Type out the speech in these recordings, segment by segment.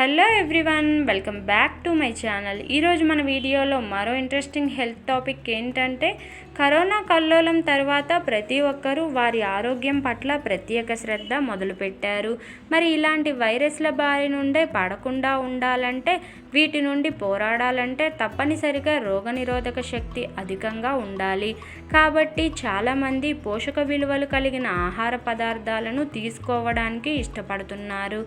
Hello everyone welcome back to my channel. ఈరోజు మన వీడియోలో మరో ఇంట్రెస్టింగ్ హెల్త్ టాపిక్ ఏంటంటే కరోనా కల్లోలం తర్వాత ప్రతి ఒక్కరూ వారి ఆరోగ్యం పట్ల ప్రత్యేక శ్రద్ధ మొదలుపెట్టారు. మరి ఇలాంటి వైరస్ల బారి నుండే పడకుండా ఉండాలంటే వీటి నుండి పోరాడాలంటే తప్పనిసరిగా రోగనిరోధక శక్తి అధికంగా ఉండాలి. కాబట్టి చాలామంది పోషక విలువలు కలిగిన ఆహార పదార్థాలను తీసుకోవడానికి ఇష్టపడుతున్నారు.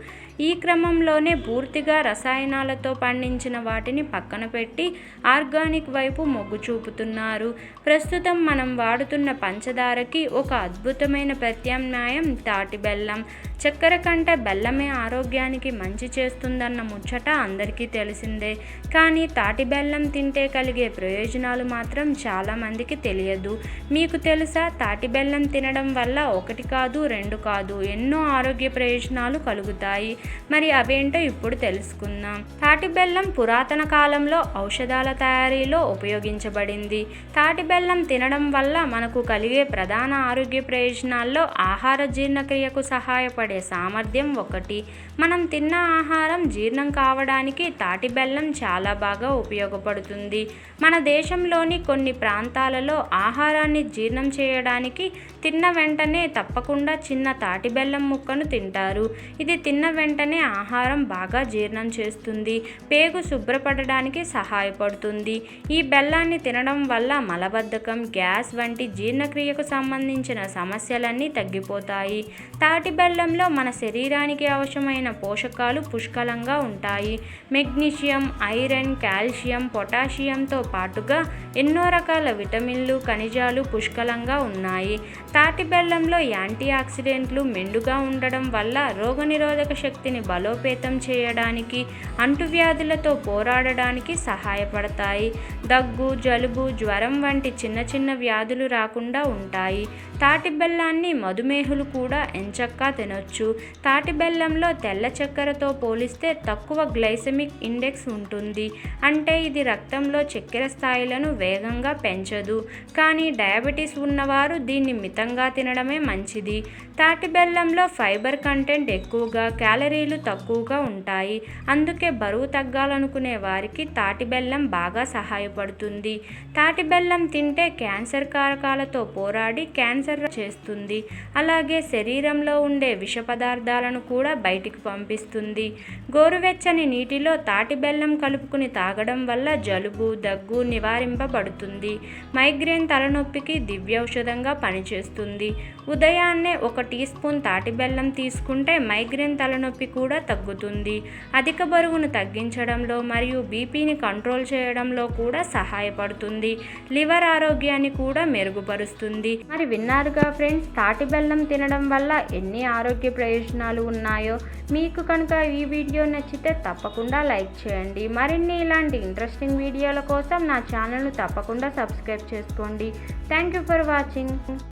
ఈ క్రమంలోనే పూర్తిగా రసాయనాలతో పండించిన వాటిని పక్కన పెట్టి ఆర్గానిక్ వైపు మొగ్గు చూపుతున్నారు. ప్రస్తుతం మనం వాడుతున్న పంచదారకి ఒక అద్భుతమైన ప్రత్యామ్నాయం తాటి బెల్లం. చక్కెర కంటే బెల్లమే ఆరోగ్యానికి మంచి చేస్తుందన్న ముచ్చట అందరికీ తెలిసిందే. కానీ తాటి బెల్లం తింటే కలిగే ప్రయోజనాలు మాత్రం చాలామందికి తెలియదు. మీకు తెలుసా తాటి బెల్లం తినడం వల్ల ఒకటి కాదు రెండు కాదు ఎన్నో ఆరోగ్య ప్రయోజనాలు కలుగుతాయి. మరి అవేంటో ఇప్పుడు తెలుసుకుందాం. తాటి బెల్లం పురాతన కాలంలో ఔషధాల తయారీలో ఉపయోగించబడింది. తాటి బెల్లం తినడం వల్ల మనకు కలిగే ప్రధాన ఆరోగ్య ప్రయోజనాల్లో ఆహార జీర్ణక్రియకు సహాయపడే సామర్థ్యం ఒకటి. మనం తిన్న ఆహారం జీర్ణం కావడానికి తాటి బెల్లం చాలా బాగా ఉపయోగపడుతుంది. మన దేశంలోని కొన్ని ప్రాంతాలలో ఆహారాన్ని జీర్ణం చేయడానికి తిన్న వెంటనే తప్పకుండా చిన్న తాటి బెల్లం ముక్కను తింటారు. ఇది తిన్న వెంటనే ఆహారం బాగా జీర్ణం చేస్తుంది. పేగు శుభ్రపడడానికి సహాయపడుతుంది. ఈ బెల్లాన్ని తినడం వల్ల మలబద్ధకం గ్యాస్ వంటి జీర్ణక్రియకు సంబంధించిన సమస్యలన్నీ తగ్గిపోతాయి. తాటి బెల్లంలో మన శరీరానికి అవసరమైన పోషకాలు పుష్కలంగా ఉంటాయి. మెగ్నీషియం ఐరన్ కాల్షియం పొటాషియంతో పాటుగా ఎన్నో రకాల విటమిన్లు ఖనిజాలు పుష్కలంగా ఉన్నాయి. తాటి బెల్లంలో యాంటీ ఆక్సిడెంట్లు మెండుగా ఉండడం వల్ల రోగనిరోధక శక్తిని బలోపేతం చేయడానికి అంటువ్యాధులతో పోరాడడానికి సహాయపడతాయి. దగ్గు జలుబు జ్వరం వంటి చిన్న చిన్న వ్యాధులు రాకుండా ఉంటాయి. తాటి బెల్లాన్ని మధుమేహులు కూడా ఎంచక్కా తినొచ్చు. తాటి బెల్లంలో తెల్ల చక్కెరతో పోలిస్తే తక్కువ గ్లైసెమిక్ ఇండెక్స్ ఉంటుంది. అంటే ఇది రక్తంలో చక్కెర స్థాయిలను వేగంగా పెంచదు. కానీ డయాబెటీస్ ఉన్నవారు దీన్ని మితంగా తినడమే మంచిది. తాటి బెల్లంలో ఫైబర్ కంటెంట్ ఎక్కువగా క్యాలరీలు తక్కువగా ఉంటాయి. ఉంటాయి. అందుకే బరువు తగ్గాలనుకునే వారికి తాటి బెల్లం బాగా సహాయపడుతుంది. తాటి బెల్లం తింటే క్యాన్సర్ కారకాలతో పోరాడి క్యాన్సర్ చేస్తుంది. అలాగే శరీరంలో ఉండే విష పదార్థాలను కూడా బయటికి పంపిస్తుంది. గోరువెచ్చని నీటిలో తాటి బెల్లం కలుపుకుని తాగడం వల్ల జలుబు దగ్గు నివారింపబడుతుంది. మైగ్రేన్ తలనొప్పికి దివ్యౌషధంగా పనిచేస్తుంది. ఉదయాన్నే ఒక టీ స్పూన్ తాటి బెల్లం తీసుకుంటే మైగ్రేన్ తలనొప్పి కూడా తగ్గుతుంది. అధిక బరువును తగ్గించడంలో మరియు బీపీని కంట్రోల్ చేయడంలో కూడా సహాయపడుతుంది. లివర్ ఆరోగ్యాన్ని కూడా మెరుగుపరుస్తుంది. మరి విన్నారుగా ఫ్రెండ్స్ తాటి బెల్లం తినడం వల్ల ఎన్ని ఆరోగ్య ప్రయోజనాలు ఉన్నాయో? మీకు కనుక ఈ వీడియో నచ్చితే తప్పకుండా లైక్ చేయండి. మరిన్ని ఇలాంటి ఇంట్రెస్టింగ్ వీడియోల కోసం నా ఛానల్ను తప్పకుండా సబ్స్క్రైబ్ చేసుకోండి. Thank you for watching.